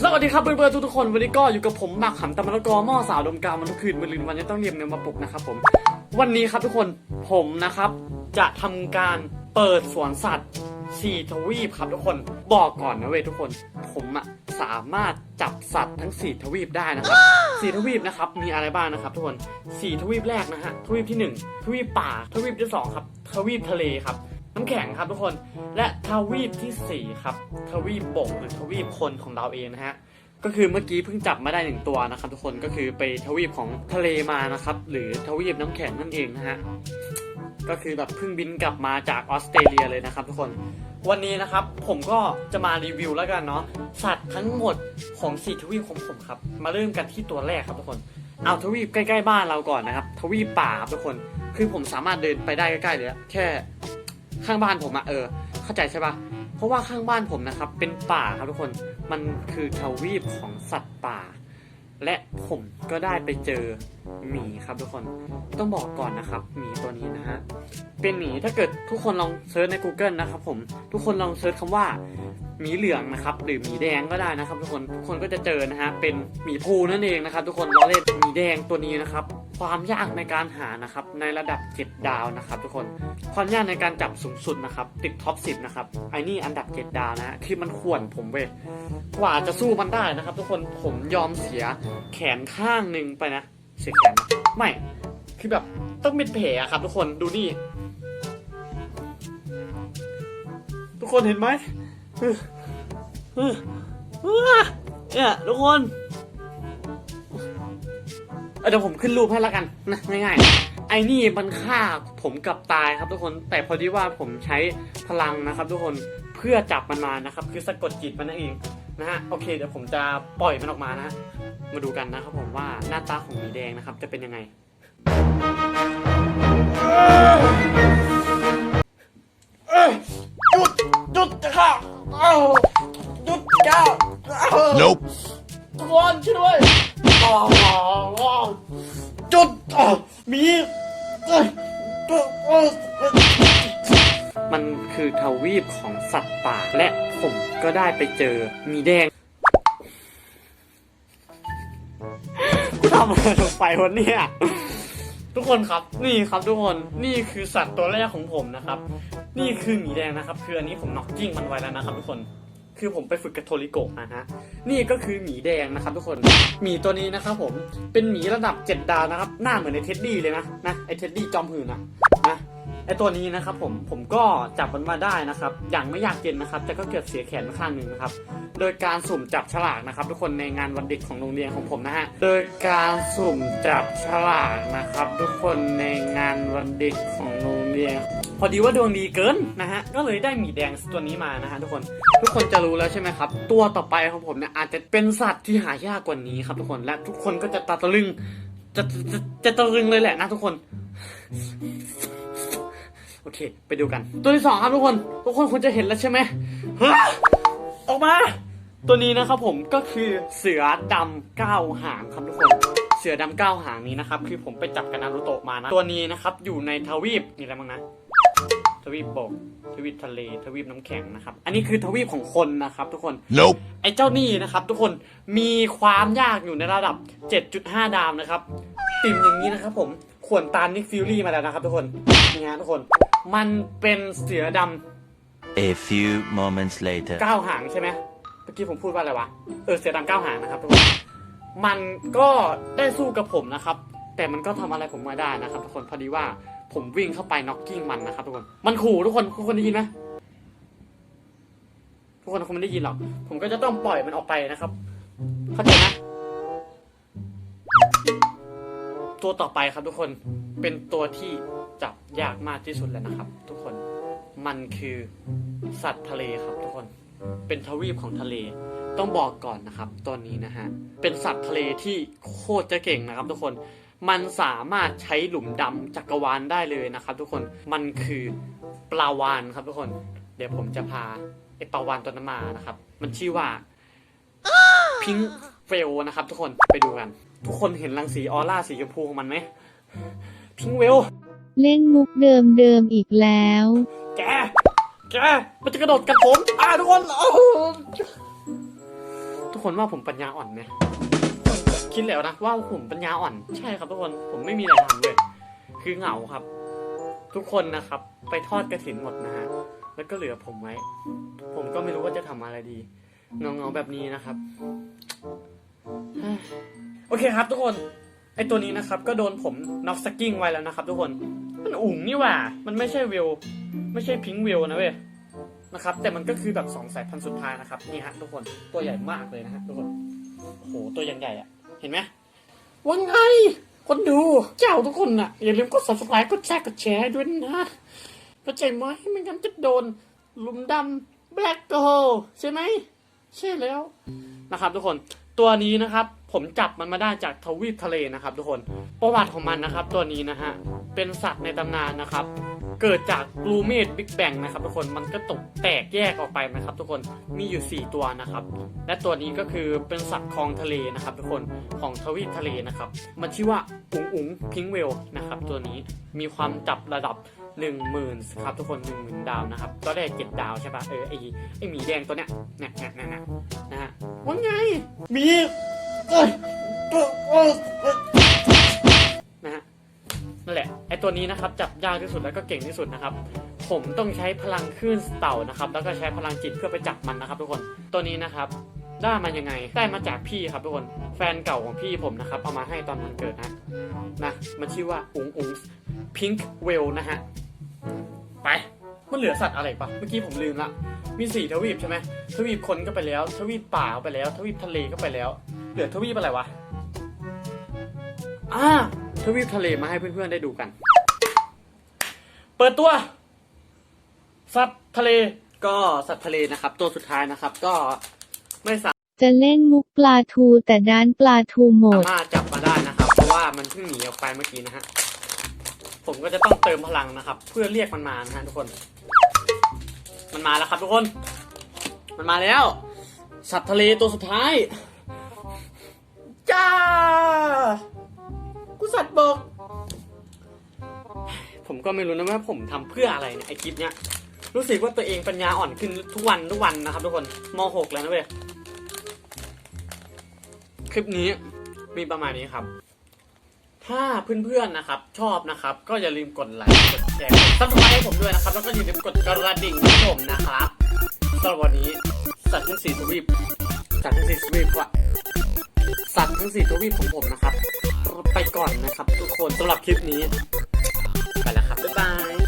สวัสดีครับเพื่อนๆทุกๆคนวันนี้ก็อยู่กับผมหมักหำตะมะละกอหม้อสาวดมกาวมันทุกคืนวันลืนวันนี้ต้องเรียมเนื้อมาปลุกนะครับผมวันนี้ครับทุกคนผมนะครับ จะทำการเปิดสวนสัตว์สี่ทวีปครับทุกคนบอกก่อนนะเว้ยทุกคน ผมอะสามารถจับสัตว์ทั้งสี่ทวีปได้นะครับสี่ทวีปนะครับมีอะไรบ้างนะครับทุกคนสี่ทวีปแรกนะฮะทวีปที่หนึ่งทวีปป่าทวีปที่สองครับทวีปทะเลครับ น้ำแข็งครับทุกคนและทวีปที่ 4 ครับ ทวีปบกหรือทวีปคนของเราเองนะฮะก็คือเมื่อกี้เพิ่งจับมาได้หนึ่งตัวนะครับ ทุกคนก็คือไปทวีปของทะเลมานะครับ หรือทวีปน้ำแข็งนั่นเองนะฮะก็คือแบบเพิ่งบินกลับมาจากออสเตรเลียเลยนะครับ ทุกคนวันนี้นะครับผมก็จะมารีวิวแล้วกันเนาะสัตว์ทั้งหมดของสี่ทวีปของผมครับ มาเริ่มกันที่ตัวแรกครับทุกคนเอาทวีปใกล้ๆบ้านเราก่อนนะครับ ทวีปป่าครับทุกคนคือผมสามารถเดินไปได้ใกล้ๆเลยอะแค่ ข้างบ้านผมอะเออ เข้าใจใช่ปะเพราะว่าข้างบ้านผมนะครับ เป็นป่าครับทุกคนมันคือทวีปของสัตว์ป่า และผมก็ได้ไปเจอหมีครับทุกคนต้องบอกก่อนนะครับหมีตัวนี้นะฮะเป็นหมีถ้าเกิดทุกคนลองเซิร์ชใน Google นะครับผมทุกคนลองเซิร์ชคำว่าหมีเหลืองนะครับหรือหมีแดงก็ได้นะครับ ทุกคนทุกคนก็จะเจอนะฮะเป็นหมีภูนั่นเองนะครับ ทุกคนเราเล่นหมีแดงตัวนี้นะครับ ความยากในการหานะครับในระดับ 7 ดาวนะครับ ทุกคนความยากในการจับสูงสุดนะครับติดท็อป10นะครับไอ้นี่อันดับ 7 ดาวนะฮะคือมันข่วนผมเว้ยกว่าจะสู้มันได้นะครับ ทุกคนผมยอมเสียแขนข้างหนึ่งไปนะ เสียแขนไม่ คือแบบต้องเป็นแผลครับ ทุกคนดูนี่ ทุกคนเห็นไหมเออเออเออเนี่ยทุกคนเดี๋ยวผมขึ้นรูปให้แล้วกันนะง่ายๆไอ้นี่มันฆ่าผมกับตายครับทุกคน แต่พอดีว่าผมใช้พลังนะครับ ทุกคนเพื่อจับมันมานะครับ คือสะกดจิตมันนั่นเอง นะฮะโอเค เดี๋ยวผมจะปล่อยมันออกมานะฮะมาดูกันนะครับผมว่าหน้าตาของหมีแดงนะครับ จะเป็นยังไง หยุดหยุดจะฆ่าเอ้าหยุดจ้าเอ้า Nope. ทุกคนช่วยด้วยอ้าวอ้าวหยุดอ้าวมีเอ้ยเอ้ยเอ้ยมัน คือทวีปของสัตว์ป่า และผมก็ได้ไปเจอ มีแดงกูทำอะไรลงไปวันนี้ทุกคนครับนี่ครับทุกคนนี่คือสัตว์ตัวแรกของผมนะครับ นี่คือหมีแดงนะครับ คืออันนี้ผมน็อกจิ้งมันไว้แล้วนะครับ ทุกคนคือผมไปฝึกกับโทริโกะนะฮะนี่ก็คือหมีแดงนะครับ ทุกคนหมีตัวนี้นะครับผมเป็นหมีระดับ 7 ดาวนะครับ หน้าเหมือนไอเท็ดดี้เลยนะนะไอเท็ดดี้จอมหืนนะนะ ไอตัวนี้นะครับผมผมก็จับมันมาได้นะครับอย่างไม่อยากเย็นนะครับแต่ก็เกิดเสียแขนข้างหนึ่งนะครับโดยการสุ่มจับฉลากนะครับ ทุกคนในงานวันเด็กของโรงเรียนของผมนะฮะโดยการสุ่มจับฉลากนะครับ ทุกคนในงานวันเด็กของโรงเรียนพอดีว่าดวงดีเกินนะฮะ ก็เลยได้หมีแดงตัวนี้มานะฮะทุกคน ทุกคนจะรู้แล้วใช่ไหมครับ ตัวต่อไปของผมเนี่ยอาจจะเป็นสัตว์ที่หายากกว่านี้ครับทุกคน และทุกคนก็จะตาตะลึง จะจะจะตะลึงเลยแหละนะทุกคน โอเค ไปดูกัน ตัวที่สองครับทุกคน ทุกคนควรจะเห็นแล้วใช่ไหมฮะออกมา ตัวนี้นะครับผมก็คือเสือดำเก้าหางครับทุกคน เสือดำเก้าหางนี้นะครับคือผมไปจับกับนารูโตะมานะ ตัวนี้นะครับอยู่ในทวีปนี่อะไรบ้างนะทวีปบกทวีปทะเลทวีปน้ำแข็งนะครับ อันนี้คือทวีปของคนนะครับ ทุกคน Nope. ไอ้เจ้านี่นะครับ ทุกคนมีความยากอยู่ในระดับ 7.5 ดาวนะครับ ติ่มอย่างนี้นะครับ ผมขวนตามนิกฟิลลี่มาแล้วนะครับ ทุกคนนี่ฮะทุกคน มันเป็นเสือดำ A few moments later. เก้าหางใช่ไหมเมื่อกี้ผมพูดว่าอะไรวะ เออเสือดำเก้าหางนะครับทุกคนมันก็ได้สู้กับผมนะครับ แต่มันก็ทำอะไรผมไม่ได้นะครับ ทุกคนพอดีว่าผมวิ่งเข้าไปน็อกกิ้งมันนะครับทุกคน มันขู่ทุกคนทุกคนได้ยินไหมทุกคนคงไม่ได้ยินหรอก ผมก็จะต้องปล่อยมันออกไปนะครับ เข้าใจนะ ตัวต่อไปครับทุกคน เป็นตัวที่ จับยากมากที่สุดแล้วนะครับ ทุกคนมันคือสัตว์ทะเลครับทุกคนเป็นทวีปของทะเลต้องบอกก่อนนะครับตัวนี้นะฮะเป็นสัตว์ทะเลที่โคตรจะเก่งนะครับ ทุกคนมันสามารถใช้หลุมดำจักรวาลได้เลยนะครับ ทุกคนมันคือปลาวานครับทุกคน เดี๋ยวผมจะพาไอ้ปลาวานตัวนั้นมานะครับ มันชื่อว่าพิงเฟลนะครับ ทุกคนไปดูกัน ทุกคนเห็นรังสีออร่าสีชมพูของมันไหมพิงเวล เล่นมุกเดิมเดิมๆอีกแล้ว แก แก มันจะกระโดดกัดผม อ่าทุกคนโอ้ทุกคนว่าผมปัญญาอ่อนไหมคิดแล้วนะว่าผมปัญญาอ่อน ใช่ครับทุกคน ผมไม่มีอะไรทำเลย คือเหงาครับ ทุกคนนะครับ ไปทอดกระถินหมดนะฮะ แล้วก็เหลือผมไว้ ผมก็ไม่รู้ว่าจะทำอะไรดีเงาๆแบบนี้นะครับ โอเคครับทุกคน ไอตัวนี้นะครับ ก็โดนผมน็อกสกิ้งไว้แล้วนะครับ ทุกคน มันอุ๋งนี่หว่า มันไม่ใช่วิวไม่ใช่พิงค์วิวนะเว้ย นะครับ แต่มันก็คือแบบสองสายพันธุ์สุดท้ายนะครับ นี่ฮะทุกคน ตัวใหญ่มากเลยนะฮะทุกคน โอ้โห ตัวยังใหญ่อะเห็นไหมว่าไง คนดู เจ้าทุกคนน่ะ อย่าลืมกด subscribe กดแชร์ กดแชร์ด้วยนะเข้าใจไหมไม่งั้นจะโดนหลุมดำ black hole ใช่ไหม ใช่แล้ว นะครับทุกคน ตัวนี้นะครับผมจับมันมาได้จากทวีปทะเลนะครับทุกคนประวัติของมันนะครับ ตัวนี้นะฮะเป็นสัตว์ในตำนานนะครับ เกิดจากกลูเมดบิ๊กแบงนะครับทุกคนมันก็ตกแตกแยกออกไปนะครับ ทุกคนมีอยู่ 4 ตัวนะครับ และตัวนี้ก็คือเป็นสัตว์คลองทะเลนะครับ ทุกคนของทวีปทะเลนะครับ มันชื่อว่าอุ๋งอุ๋งพิงเวลนะครับ ตัวนี้มีความจับระดับ 1 0,000ครับทุกคน1 0,000ดาวนะครับตอนแรกเจ็ดดาวใช่ปะเออไอไอหมีแดงตัวเนี้ยเนี่ยเนี่ยเนี่ยเนี่ยนะฮะว่าไงหมีเอ้ยเอ้ยเอ้ยเอ้ยนะฮะนั่นแหละไอตัวนี้นะครับจับยากที่สุดแล้วก็เก่งที่สุดนะครับ ผมต้องใช้พลังคลื่นเต่านะครับ แล้วก็ใช้พลังจิตเพื่อไปจับมันนะครับ ทุกคนตัวนี้นะครับได้มายังไง ได้มาจากพี่ครับทุกคน แฟนเก่าของพี่ผมนะครับ เอามาให้ตอนมันเกิดนะ นะ มันชื่อว่าอุ๋งอุ๋งพิงค์เวลนะฮะ ไป มันเหลือสัตว์อะไรปะเมื่อกี้ผมลืมละ มีสี่ทวีปใช่ไหมทวีปคนก็ไปแล้ว ทวีปป่าก็ไปแล้ว ทวีปทะเลก็ไปแล้ว เหลือทวีปอะไรวะอ่าทวีปทะเลมาให้เพื่อนๆได้ดูกัน เปิดตัว สัตว์ทะเล ก็สัตว์ทะเลนะครับ ตัวสุดท้ายนะครับ ก็ไม่สาจะเล่นมุกปลาทูแต่ด้านปลาทูหมด มารถจับมาได้นะครับ เพราะว่ามันเพิ่งหนีออกไปเมื่อกี้นะฮะ ผมก็จะต้องเติมพลังนะครับ เพื่อเรียกมันมานะฮะทุกคน มันมาแล้วครับทุกคน มันมาแล้ว สัตว์ทะเลตัวสุดท้าย จ้า กูสัตว์บก ผมก็ไม่รู้นะว่าผมทำเพื่ออะไรเนี่ยไอคลิปเนี้ย รู้สึกว่าตัวเองปัญญาอ่อนขึ้นทุกวันทุกวันนะครับทุกคนม .6 แล้วนะเว้ย คลิปนี้มีประมาณนี้ครับ ถ้าเพื่อนๆนะครับ ชอบนะครับ ก็อย่าลืมกดไลค์กดแชร์ซับสไครต์ให้ผมด้วยนะครับ แล้วก็อย่าลืมกดกระดิ่งให้ผมนะครับสำหรับวันนี้สัตว์ทั้งสี่ทวีปสัตว์ทั้งสี่ทวีปว่ะสัตว์ทั้งสี่ทวีปของผมนะครับ ไปก่อนนะครับ ทุกคนสำหรับคลิปนี้ ไปแล้วครับบ๊ายบาย